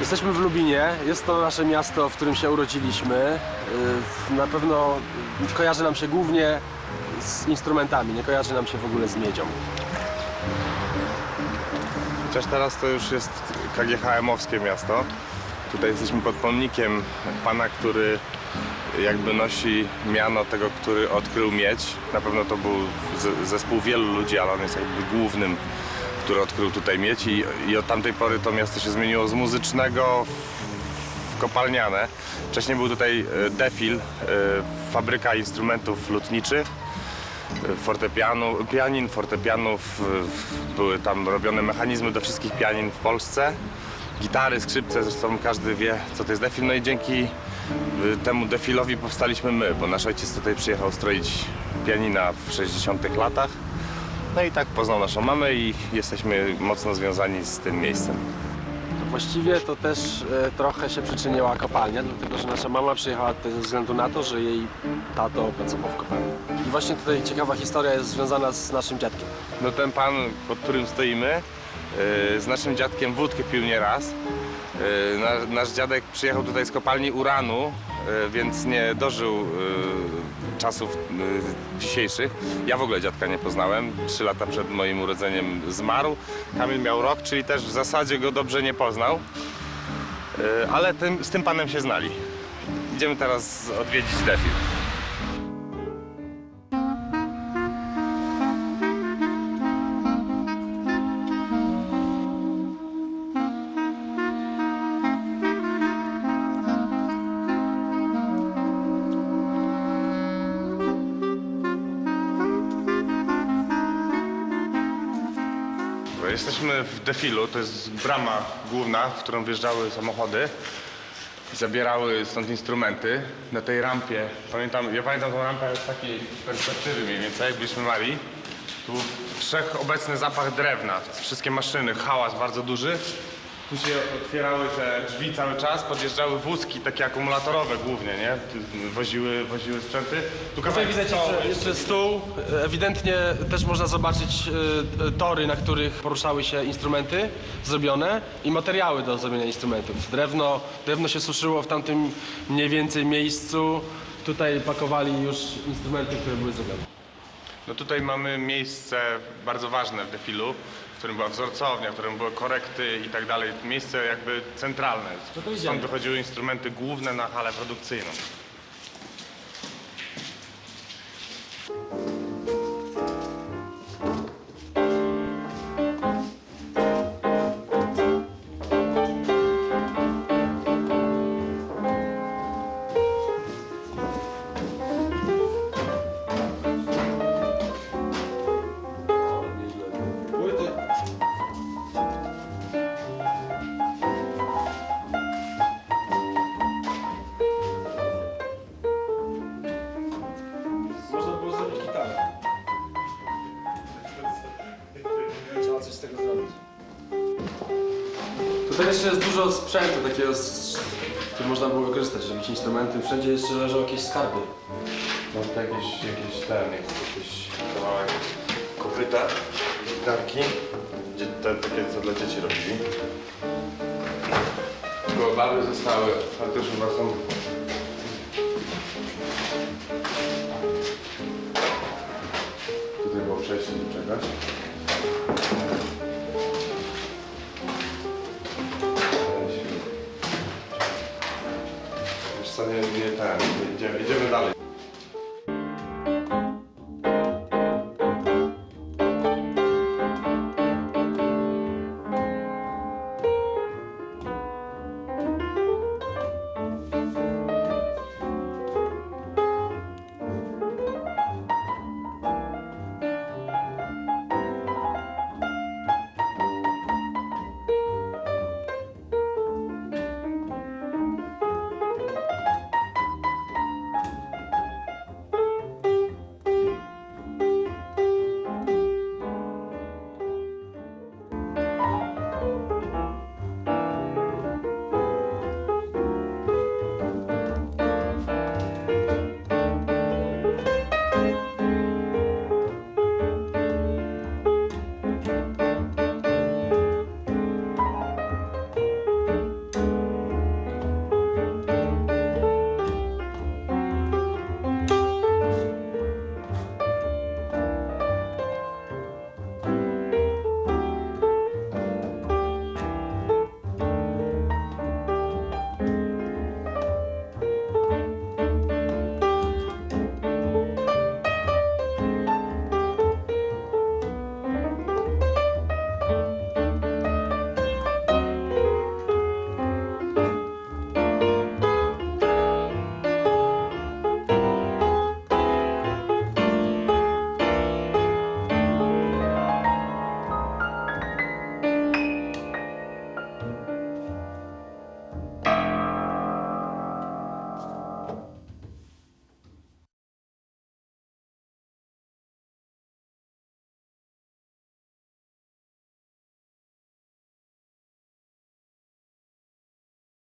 Jesteśmy w Lubinie. Jest to nasze miasto, w którym się urodziliśmy. Y, Na pewno kojarzy nam się głównie z instrumentami, nie kojarzy nam się w ogóle z miedzią. Chociaż teraz to już jest KGHM-owskie miasto. Tutaj jesteśmy pod pomnikiem pana, który jakby nosi miano tego, który odkrył miedź. Na pewno to był zespół wielu ludzi, ale on jest jakby głównym, który odkrył tutaj miedź i, i od tamtej pory to miasto się zmieniło z muzycznego w, kopalniane. Wcześniej był tutaj e, defil, e, fabryka instrumentów lutniczych fortepianu, pianin, fortepianów, były tam robione mechanizmy do wszystkich pianin w Polsce. Gitary, skrzypce, zresztą każdy wie, co to jest defil. No i dzięki temu defilowi powstaliśmy my, bo nasz ojciec tutaj przyjechał stroić pianina w 60 latach. No i tak poznał naszą mamę i jesteśmy mocno związani z tym miejscem. Właściwie to też e, trochę się przyczyniła kopalnia, dlatego że nasza mama przyjechała tutaj ze względu na to, że jej tato pracował w kopalni. I właśnie tutaj ciekawa historia jest związana z naszym dziadkiem. No ten pan, pod którym stoimy, yy, z naszym dziadkiem wódkę pił nie raz. Yy, na- Nasz dziadek przyjechał tutaj z kopalni uranu, więc nie dożył yy, czasów yy, dzisiejszych. Ja w ogóle dziadka nie poznałem. Trzy lata przed moim urodzeniem zmarł. Kamil miał rok, czyli też w zasadzie go dobrze nie poznał. Ale tym, z tym panem się znali. Idziemy teraz odwiedzić defil. Jesteśmy w defilu, to jest brama główna, w którą wjeżdżały samochody zabierały stąd instrumenty. Na tej rampie, pamiętam, ja pamiętam tą rampę z takiej perspektywy mniej więcej, byliśmy mali. Tu wszechobecny zapach drewna, wszystkie maszyny, hałas bardzo duży. Tu się otwierały te drzwi cały czas, podjeżdżały wózki takie akumulatorowe głównie, nie? Woziły, woziły sprzęty. Tu Tutaj kawałek widać stołu jeszcze, jeszcze stół. Ewidentnie też można zobaczyć e, e, tory, na których poruszały się instrumenty zrobione i materiały do zrobienia instrumentów. Drewno, drewno się suszyło w tamtym mniej więcej miejscu. Tutaj pakowali już instrumenty, które były zrobione. No tutaj mamy miejsce bardzo ważne w defilu, w którym była wzorcownia, w którym były korekty i tak dalej. Miejsce jakby centralne. No to idziemy. Stąd wychodziły instrumenty główne na halę produkcyjną. Tutaj jeszcze jest dużo sprzętu takiego, z- który można było wykorzystać, jakieś instrumenty. Wszędzie jeszcze leżą jakieś skarby. No to jakieś, jakieś ten, jakieś kawałek kopyta, gitarki, gdzie te, takie co dla dzieci robili. Było baby zostały, ale też chyba są... Tutaj było przejście do czegoś. Wiesz co,